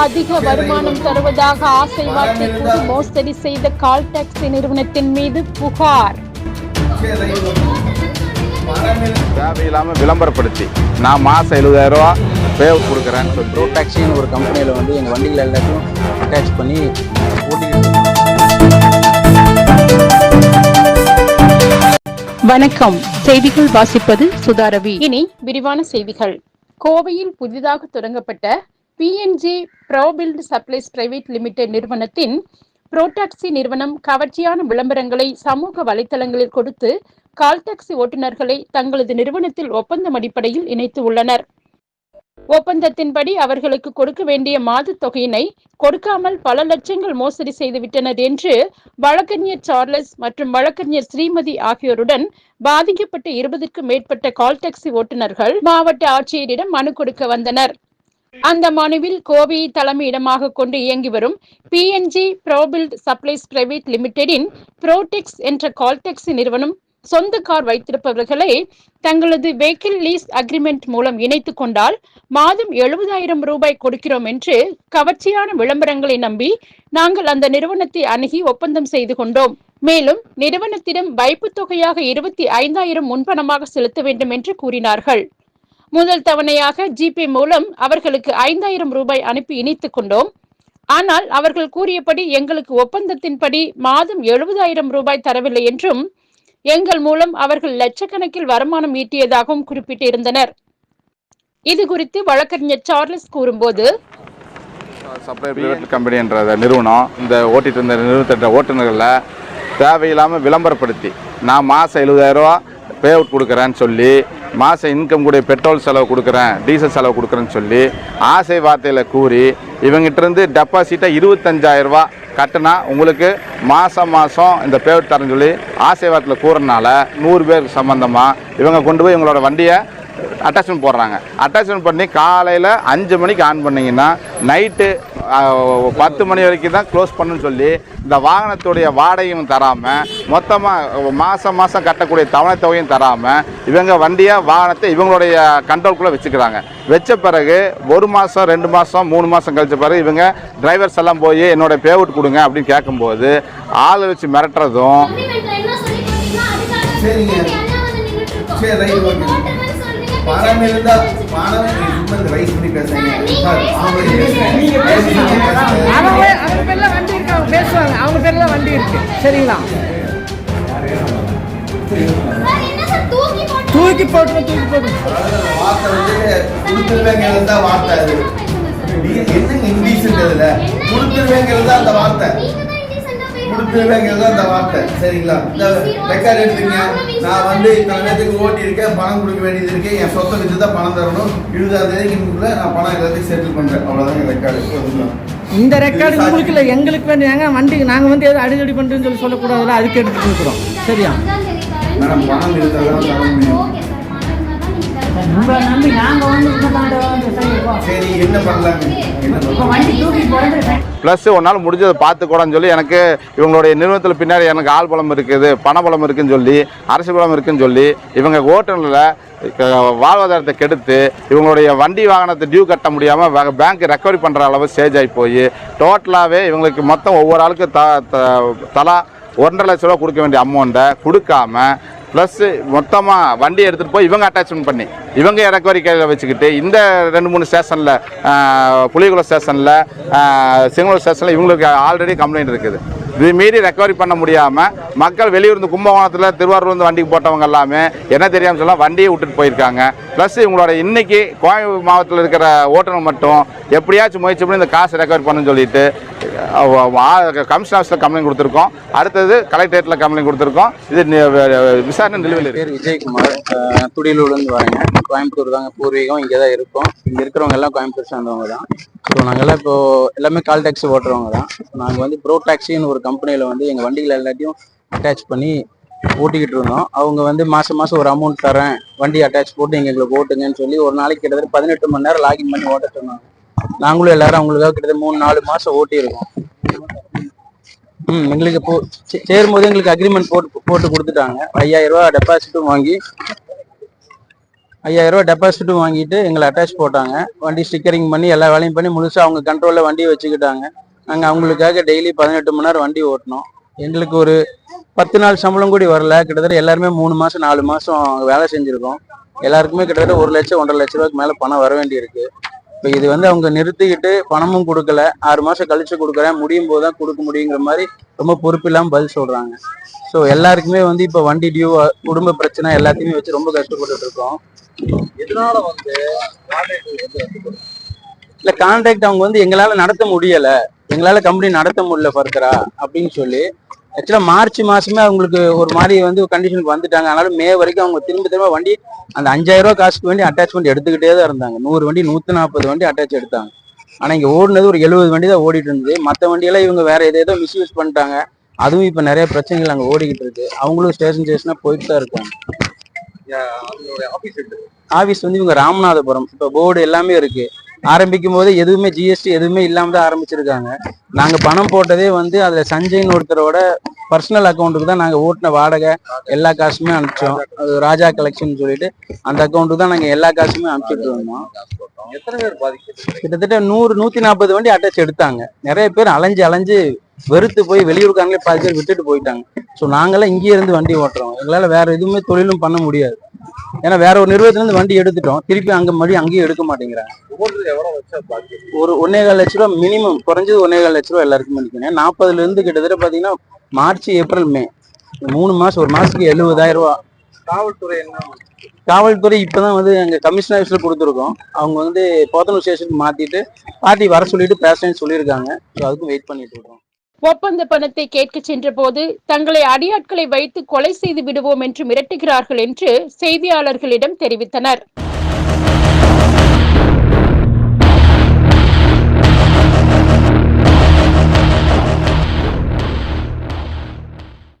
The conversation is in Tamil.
அதிக வருமானம் தருவதாக ஆசை வார்த்தை கூறி மோசடி செய்த கால் டாக்ஸி நிறுவனத்தின் மீது புகார். தேவையில்லாமல் விளம்பரப்படுத்தி. நான் மாதம் எழுபதாயிரம் ரூபா பே கொடுக்குறேன்னு சொல்லி. ப்ரோ டாக்ஸின்னு ஒரு கம்பெனியில் வந்து எங்கள் வண்டிகள் எல்லாத்தையும் அட்டாச் பண்ணி வணக்கம். செய்திகள் வாசிப்பது சுதாரவி இனி விரிவான செய்திகள். கோவையில் புதிதாக தொடங்கப்பட்ட P N G probuild supplies private limited நிறுவனத்தின் புரோடாக்சி நிறுவனம் கவர்ச்சியான விளம்பரங்களை சமூக வலைத்தளங்களில் கொடுத்து கால்டாக்சி ஓட்டுநர்களை தங்களது நிறுவனத்தில் ஒப்பந்தம் அடிப்படையில் இணைத்து உள்ளனர். ஒப்பந்தத்தின்படி அவர்களுக்கு கொடுக்க வேண்டிய மாதத் தொகையினை கொடுக்காமல் பல லட்சங்கள் மோசடி செய்துவிட்டனர் என்று வழக்கறிஞர் சார்லஸ் மற்றும் வழக்கறிஞர் ஸ்ரீமதி ஆகியோருடன் பாதிக்கப்பட்ட இருபதுக்கும் மேற்பட்ட கால்டாக்சி ஓட்டுநர்கள் மாவட்ட ஆட்சியரிடம் மனு கொடுக்க வந்தனர். அந்த மனுவில் கோவையை தலைமையிடமாக கொண்டு இயங்கி வரும் P N G probuild supplies private லிமிடெடின் Protex என்ற கால்டெக்ஸ் நிறுவனம் சொந்த கார் வைத்திருப்பவர்களை தங்களது வெஹிக்கிள் லீஸ் அக்ரிமெண்ட் மூலம் இணைத்துக் கொண்டால் மாதம் எழுபதாயிரம் ரூபாய் கொடுக்கிறோம் என்று கவர்ச்சியான விளம்பரங்களை நம்பி நாங்கள் அந்த நிறுவனத்தை அணுகி ஒப்பந்தம் செய்து கொண்டோம். மேலும் நிறுவனத்திடம் வைப்பு தொகையாக இருபத்தி ஐந்தாயிரம் முன்பணமாக செலுத்த வேண்டும் என்று கூறினார்கள். முதல் தவணையாக ஜிபே மூலம் அவர்களுக்கு ஐந்தாயிரம் ரூபாய் அனுப்பி இணைத்துக் கொண்டோம். ஆனால் அவர்கள் கூறியபடி எங்களுக்கு ஒப்பந்தத்தின்படி மாதம் எழுபதாயிரம் ரூபாய் தரவில்லை என்றும் எங்கள் மூலம் அவர்கள் லட்சக்கணக்கில் வருமானம் ஈட்டியதாகவும் குறிப்பிட்டிருந்தனர். இது குறித்து வழக்கறிஞர் சார்லஸ் கூறும்போது சப்ளை பிரைவேட் நிறுவனம் இந்த ஓட்டிட்டு இருந்த நிறுவனத்திட்ட ஓட்டுநர்களில் தேவையில்லாமல் விளம்பரப்படுத்தி நான் மாதம் எழுபதாயிரம் ரூபா பே அவுட் கொடுக்குறேன்னு சொல்லி மாதம் இன்கம் கூட பெட்ரோல் செலவு கொடுக்குறேன் டீசல் செலவு கொடுக்குறேன்னு சொல்லி ஆசை வார்த்தையில் கூறி இவங்கிட்டருந்து டெபாசிட்டை இருபத்தஞ்சாயிரம் கட்டினா உங்களுக்கு மாதம் மாதம் இந்த பே அவுட் தரேன்னு சொல்லி ஆசை வார்த்தையில் கூறனால நூறு பேர் சம்மந்தமாக இவங்க கொண்டு போய் இவங்களோட வண்டியை அட்டாச்மெண்ட் போடுறாங்க. அட்டாச்மெண்ட் பண்ணி காலையில் அஞ்சு மணிக்கு ஆன் பண்ணிங்கன்னா நைட்டு பத்து மணி வரைக்கும் தான் க்ளோஸ் பண்ணுன்னு சொல்லி இந்த வாகனத்துடைய வாடகையும் தராமல் மொத்தமாக மாதம் மாதம் கட்டக்கூடிய தவணை தொகையும் தராமல் இவங்க வண்டியை வாகனத்தை இவங்களுடைய கண்ட்ரோல்குள்ளே வச்சுக்கிறாங்க வச்ச பிறகு ஒரு மாதம் ரெண்டு மாதம் மூணு மாதம் கழிச்ச பிறகு இவங்க டிரைவர்ஸ் எல்லாம் போய் என்னோட பேவுட் கொடுங்க அப்படின்னு கேட்கும்போது ஆள் வச்சு மிரட்டுறதும் சரிங்க. சரி, ரைட், ஓகே. பணம் இருந்தா பணம் நீங்க சும்மா இந்த ரைஸ் பண்ணி பேசுறீங்க. அவங்க அவங்க பேர்ல வண்டி இருக்கு. அவங்க பேசுவாங்க. அவங்க பேர்ல வண்டி இருக்கு. சரிங்களா தூக்கி போட்டு தூக்கி போட்டு வார்த்தை வந்து கொடுத்துருவேங்கிறது தான் வார்த்தை அது. என்னங்க இங்கிலீஷ்ன்றது இதுல கொடுத்துருவேங்கிறது தான் அந்த வார்த்தை. கொடுத்துருவேங்கிறது தான் அந்த வார்த்தை. சரிங்களா? இந்த ரெக்கார்ட் எடுத்துங்க. நான் வந்து இத்தனை நேரத்துக்கு ஓட்டி இருக்கேன் பணம் கொடுக்க வேண்டியது இருக்கு. என் சொத்தை வச்சு தான் பணம் தரணும். இருபதாம் தேதிக்கு நான் பணம் எல்லாத்தையும் செட்டில் பண்றேன். அவ்வளவுதான் ரெக்கார்டு இந்த ரெக்கார்டு உங்களுக்கு இல்லை. எங்களுக்கு வேணும். ஏங்க வண்டி நாங்க வந்து எதுவும் அடிக்கடி பண்றேன்னு சொல்லி சொல்லக்கூடாதுல அதுக்கு எடுத்து கொடுக்குறோம் சரியா? மேடம் பணம் இருந்தால் தான் தர முடியும். உங்களை நம்பி நாங்க வந்து சரி என்ன பண்ணலாம் ப்ளஸ் முடிஞ்சதை பார்த்துக்கூடன்னு சொல்லி எனக்கு இவங்களுடைய நிறுவனத்தில் பின்னாடி எனக்கு ஆள் பலம் இருக்குது பண பலம் இருக்குன்னு சொல்லி அரசு பலம் இருக்குன்னு சொல்லி இவங்க ஓட்டுநரில் வாழ்வாதாரத்தை கெடுத்து இவங்களுடைய வண்டி வாகனத்தை டியூ கட்ட முடியாமல் பேங்க் ரெக்கவரி பண்ணுற அளவு ஸ்டேஜ் ஆகி போய் டோட்டலாகவே இவங்களுக்கு மொத்தம் ஒவ்வொரு ஆளுக்கு த த- தலா ஒன்றரை லட்ச ரூபா கொடுக்க வேண்டிய அமௌண்ட்டை கொடுக்காம ப்ளஸ் மொத்தமாக வண்டி எடுத்துகிட்டு போய் இவங்க அட்டாச்மெண்ட் பண்ணி இவங்க ரெக்கவரி கையில் வச்சுக்கிட்டு இந்த ரெண்டு மூணு ஸ்டேஷனில் புளியகுளம் ஸ்டேஷனில் சிங்களூர் ஸ்டேஷனில் இவங்களுக்கு ஆல்ரெடி கம்ப்ளைண்ட் இருக்குது. இது மீறி ரெக்கவரி பண்ண முடியாமல் மக்கள் வெளியூர்ந்து கும்பகோணத்தில் திருவாரூர்லேருந்து வண்டிக்கு போட்டவங்க எல்லாமே என்ன தெரியாமல் சொல்லலாம் வண்டியை விட்டுட்டு போயிருக்காங்க. ப்ளஸ் இவங்களோட இன்றைக்கி கோயம்புத்தூர் மாவட்டத்தில் இருக்கிற ஓட்டுநர் மட்டும் எப்படியாச்சும் முயற்சி பண்ணி இந்த காசு ரெக்கவரி பண்ணுன்னு சொல்லிட்டு கமிஷன் ஆஃபீஸில் கம்ப்ளைண்ட் கொடுத்துருக்கோம். அடுத்தது கலெக்டரேட்டில் கம்ப்ளைண்ட் கொடுத்துருக்கோம். இது விசாரணை நிலுவையில் பேர் விஜயகுமார். துடியலூர்லேருந்து வரேங்க. கோயம்புத்தூர் தாங்க. பூர்வீகம் இங்கே தான் இருக்கோம். இங்கே இருக்கிறவங்க எல்லாம் கோயம்புத்தூர் சேர்ந்தவங்க தான். ஸோ நாங்கள்லாம் இப்போ எல்லாமே கால் டாக்ஸி ஓட்டுறவங்க தான். நாங்கள் வந்து ப்ரோ டாக்ஸின்னு ஒரு கம்பெனியில் வந்து எங்கள் வண்டிகள் எல்லாத்தையும் அட்டாச் பண்ணி ஓட்டிக்கிட்டு இருந்தோம். அவங்க வந்து மாதம் மாதம் ஒரு அமௌண்ட் தரேன் வண்டி அட்டாச் போட்டு எங்களுக்கு ஓட்டுங்கன்னு சொல்லி ஒரு நாளைக்கு கிட்டத்தட்ட பதினெட்டு மணி நேரம் லாகின் பண்ணி ஓட்ட சொன்னாங்க. நாங்களும் எல்லாரும் அவங்களுக்காக கிட்டத்தட்ட மூணு நாலு மாசம் ஓட்டியிருக்கோம். ம் எங்களுக்கு போ சேரும் சேரும்போது எங்களுக்கு அக்ரிமெண்ட் போட்டு போட்டு கொடுத்துட்டாங்க. ஐயாயிரம் ரூபா டெபாசிட்டும் வாங்கி ஐயாயிரம் ரூபா டெபாசிட்டும் வாங்கிட்டு எங்களை அட்டாச் போட்டாங்க. வண்டி ஸ்டிக்கரிங் பண்ணி எல்லா வேலையும் பண்ணி முழுசா அவங்க கண்ட்ரோலில் வண்டியை வச்சுக்கிட்டாங்க. நாங்க அவங்களுக்காக டெய்லி பதினெட்டு மணி நேரம் வண்டி ஓட்டினோம். எங்களுக்கு ஒரு பத்து நாள் சம்பளம் கூடி வரல. கிட்டத்தட்ட எல்லாருமே மூணு மாசம் நாலு மாசம் வேலை செஞ்சுருக்கோம். எல்லாருக்குமே கிட்டத்தட்ட ஒரு லட்சம் ஒன்றரை லட்ச ரூபாய்க்கு மேலே பணம் வர வேண்டியிருக்கு. இப்போ இது வந்து அவங்க நிறுத்திக்கிட்டு பணமும் கொடுக்கல. ஆறு மாசம் கழிச்சு கொடுக்குறேன். முடியும் போது தான் கொடுக்க முடியுங்கிற மாதிரி ரொம்ப பொறுப்பில்லாமல் பதில் சொல்றாங்க. ஸோ எல்லாருக்குமே வந்து இப்போ வண்டி டியூ குடும்ப பிரச்சனை எல்லாத்தையுமே வச்சு ரொம்ப கஷ்டப்பட்டுட்டு இருக்கோம். இதனால வந்து இல்லை கான்ட்ராக்ட் அவங்க வந்து எங்களால நடத்த முடியல. எங்களால கம்பெனி நடத்த முடியல ஃபர்தரா அப்படின்னு சொல்லி ஆக்சுவலா மார்ச் மாசமே அவங்களுக்கு ஒரு மாதிரி வந்து கண்டிஷனுக்கு வந்துட்டாங்க. அதனால மே வரைக்கும் அவங்க திரும்ப திரும்ப வண்டி அந்த அஞ்சாயிரம் ரூபாய் காசுக்கு வேண்டி அட்டாச்மெண்ட் எடுத்துக்கிட்டே தான் இருந்தாங்க. நூறு வண்டி நூத்தி நாற்பது வண்டி அட்டாச் எடுத்தாங்க. ஆனா இங்க ஓடுனது ஒரு எழுபது வண்டி தான் ஓடிட்டு இருந்தது. மத்த வண்டியெல்லாம் இவங்க வேற ஏதேதோ மிஸ்யூஸ் பண்ணிட்டாங்க. அதுவும் இப்ப நிறைய பிரச்சனைகள் அங்க ஓடிக்கிட்டு இருக்கு. அவங்களும் ஸ்டேஷன் ஸ்டேஷனா போயிட்டு தான் இருக்காங்க. ஆபீஸ் வந்து இவங்க ராமநாதபுரம். இப்ப போர்டு எல்லாமே இருக்கு. ஆரம்பிக்கும் போது எதுவுமே ஜிஎஸ்டி எதுவுமே இல்லாம தான் ஆரம்பிச்சிருக்காங்க. நாங்க பணம் போட்டதே வந்து அதுல சஞ்சய்னு ஒருத்தரோட பர்சனல் அக்கௌண்ட்டுக்கு தான் நாங்க ஓட்டின வாடகை எல்லா காசுமே அனுப்பிச்சோம். அது ராஜா கலெக்ஷன் சொல்லிட்டு அந்த அக்கௌண்ட்டுக்கு தான் நாங்க எல்லா காசுமே அனுப்பிச்சிட்டு இருந்தோம். எத்தனை பேர் பாதிக்கிறது கிட்டத்தட்ட நூறு நூத்தி நாற்பது வண்டி அட்டாச் எடுத்தாங்க. நிறைய பேர் அலைஞ்சு அலைஞ்சு வெறுத்து போய் வெளியூருக்காரங்களே பாதி பேர் விட்டுட்டு போயிட்டாங்க. ஸோ நாங்கெல்லாம் இங்கேயே இருந்து வண்டி ஓட்டுறோம். எங்களால வேற எதுவுமே தொழிலும் பண்ண முடியாது. ஏன்னா வேற ஒரு நிறுவனத்துல இருந்து வண்டி எடுத்துட்டோம். திருப்பி அங்க மறுபடியும் அங்கேயும் எடுக்க மாட்டேங்கிறாங்க. ஒரு ஒன்னே கால் லட்ச ரூபா மினிமம் குறைஞ்சது ஒன்னே கால் லட்ச ரூபா எல்லாருக்கும் நினைக்கிறேன் நாற்பதுல இருந்து கிட்டத்தட்ட பாத்தீங்கன்னா மார்ச் ஏப்ரல் மே. மூணு மாசம் ஒரு மாசத்துக்கு எழுபதாயிரம் ரூபா. காவல்துறை என்ன? காவல்துறை இப்பதான் வந்து எங்க கமிஷனர் ஆஃபீஸ்ல கொடுத்துருக்கோம். அவங்க வந்து போத்தனூர் ஸ்டேஷனுக்கு மாத்திட்டு பார்ட்டி வர சொல்லிட்டு பேசுறேன்னு சொல்லியிருக்காங்க. So அதுக்கும் வெயிட் பண்ணிட்டு இருக்கோம். ஒப்பந்த பணத்தை கேட்க சென்றபோது தங்களை அடியாட்களை வைத்து கொலை செய்து விடுவோம் என்று மிரட்டுகிறார்கள் என்று செய்தியாளர்களிடம் தெரிவித்தனர்.